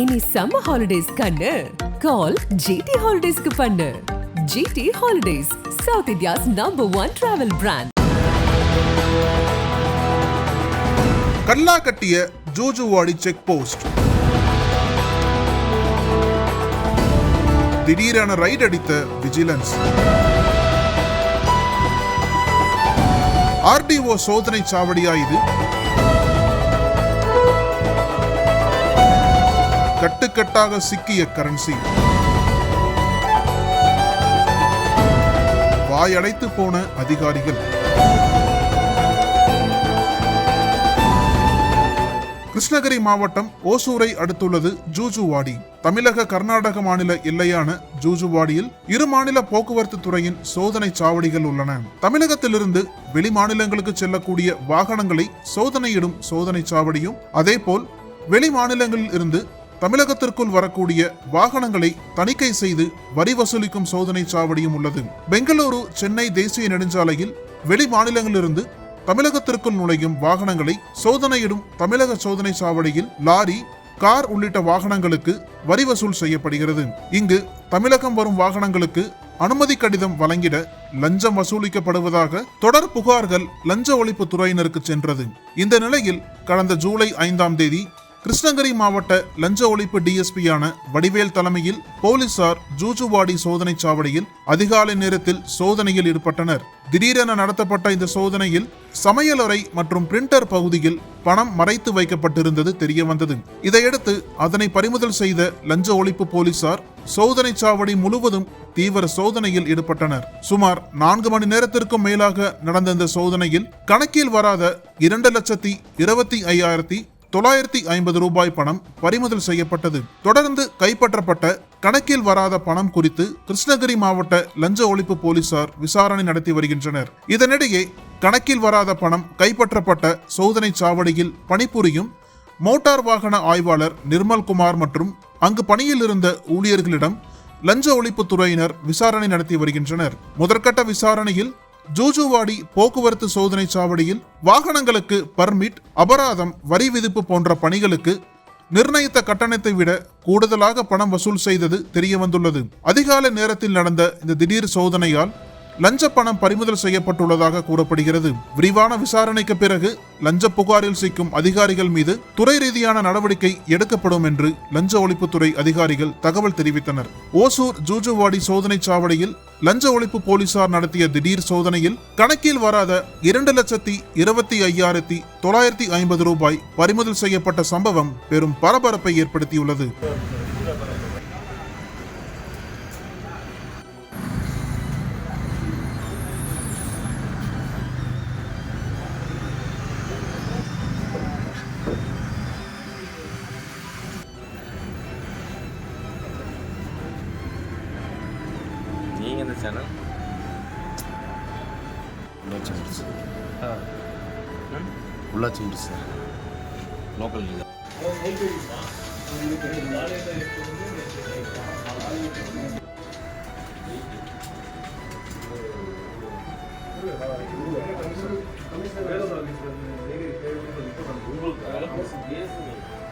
இனி summer holidays கண்ணு. கால் GT ஹாலிடேஸ்க்கு பண்ணு. GT holidays south India's number one travel brand கல்லா கட்டிய ஜூஜுவாடி செக் போஸ்ட் திடீரென ரைட் அடித்த விஜிலன்ஸ் ஆர்டிஓ சோதனை சாவடியா இது? கட்டுக்கட்டாக சிக்கிய கரன்சி வாயடைத்து போன அதிகாரிகள். கிருஷ்ணகிரி மாவட்டம் ஓசூரை அடுத்துள்ளது ஜூஜுவாடி. தமிழக கர்நாடக மாநில எல்லையான ஜூஜுவாடியில் இரு மாநில போக்குவரத்து துறையின் சோதனை சாவடிகள் உள்ளன. தமிழகத்திலிருந்து வெளி மாநிலங்களுக்கு செல்லக்கூடிய வாகனங்களை சோதனையிடும் சோதனை சாவடியும் அதேபோல் வெளி மாநிலங்களில் இருந்து தமிழகத்திற்குள் வரக்கூடிய வாகனங்களை தணிக்கை செய்து வரி வசூலிக்கும் சோதனை சாவடியும் உள்ளது. பெங்களூரு சென்னை தேசிய நெடுஞ்சாலையில் வெளி மாநிலங்களிலிருந்து தமிழகத்திற்குள் நுழையும் வாகனங்களை சோதனையிடும் தமிழக சோதனை சாவடியில் லாரி கார் உள்ளிட்ட வாகனங்களுக்கு வரி வசூல் செய்யப்படுகிறது. இங்கு தமிழகம் வரும் வாகனங்களுக்கு அனுமதி கடிதம் வழங்கிட லஞ்சம் வசூலிக்கப்படுவதாக தொடர் புகார்கள் லஞ்ச ஒழிப்பு துறையினருக்கு சென்றது. இந்த நிலையில் கடந்த ஜூலை ஐந்தாம் தேதி கிருஷ்ணகிரி மாவட்ட லஞ்ச ஒழிப்பு டிஎஸ்பியான வடிவேல் தலைமையில் போலீசார் ஜூஜுவாடி சோதனை சாவடியில் அதிகாலை நேரத்தில் சோதனையில் ஈடுபட்டனர். திடீரென நடத்தப்பட்ட இந்த சோதனையில் சமையலறை மற்றும் பிரிண்டர் பகுதியில் பணம் மறைத்து வைக்கப்பட்டிருந்தது தெரிய வந்தது இதையடுத்து அதனை பறிமுதல் செய்த லஞ்ச ஒழிப்பு போலீசார் சோதனை சாவடி முழுவதும் தீவிர சோதனையில் ஈடுபட்டனர். சுமார் நான்கு மணி நேரத்திற்கும் மேலாக நடந்த இந்த சோதனையில் கணக்கில் வராத இரண்டு லட்சத்தி இருபத்தி ஐயாயிரத்தி தொள்ளாயிரத்தி ஐம்பது ரூபாய் பணம் பறிமுதல் செய்யப்பட்டது. தொடர்ந்து கைப்பற்றப்பட்ட கணக்கில் வராத பணம் குறித்து கிருஷ்ணகிரி மாவட்ட லஞ்ச ஒழிப்பு போலீசார் விசாரணை நடத்தி வருகின்றனர். இதனிடையே கணக்கில் வராத பணம் கைப்பற்றப்பட்ட சோதனை சாவடியில் பணிபுரியும் மோட்டார் வாகன ஆய்வாளர் நிர்மல்குமார் மற்றும் அங்கு பணியில் இருந்த ஊழியர்களிடம் லஞ்ச ஒழிப்பு துறையினர் விசாரணை நடத்தி வருகின்றனர். முதற்கட்ட விசாரணையில் ஜூஜுவாடி போக்குவரத்து சோதனை சாவடியில் வாகனங்களுக்கு பர்மிட் அபராதம் வரி விதிப்பு போன்ற பணிகளுக்கு நிர்ணயித்த கட்டணத்தை விட கூடுதலாக பணம் வசூல் செய்தது தெரிய வந்துள்ளது அதிகாலை நேரத்தில் நடந்த இந்த திடீர் சோதனையால் லஞ்ச பணம் பறிமுதல் செய்யப்பட்டுள்ளதாக கூறப்படுகிறது. விரிவான விசாரணைக்கு பிறகு லஞ்ச புகாரில் சிக்கும் அதிகாரிகள் மீது துறை ரீதியான நடவடிக்கை எடுக்கப்படும் என்று லஞ்ச ஒழிப்புத்துறை அதிகாரிகள் தகவல் தெரிவித்தனர். ஓசூர் ஜூஜுவாடி சோதனை சாவடியில் லஞ்ச ஒழிப்பு போலீசார் நடத்திய திடீர் சோதனையில் கணக்கில் வராத இரண்டு லட்சத்தி இருபத்தி ஐயாயிரத்தி தொள்ளாயிரத்தி ஐம்பது ரூபாய் பறிமுதல் செய்யப்பட்ட சம்பவம் பெரும் பரபரப்பை ஏற்படுத்தியுள்ளது. 해야 되지 않아? 몰랐지 그랬어 어. 아. 응? 몰랐지 그랬어 로컬이다 그래서 나는 얘기를 배우면서 이거 한 5분 안 했으면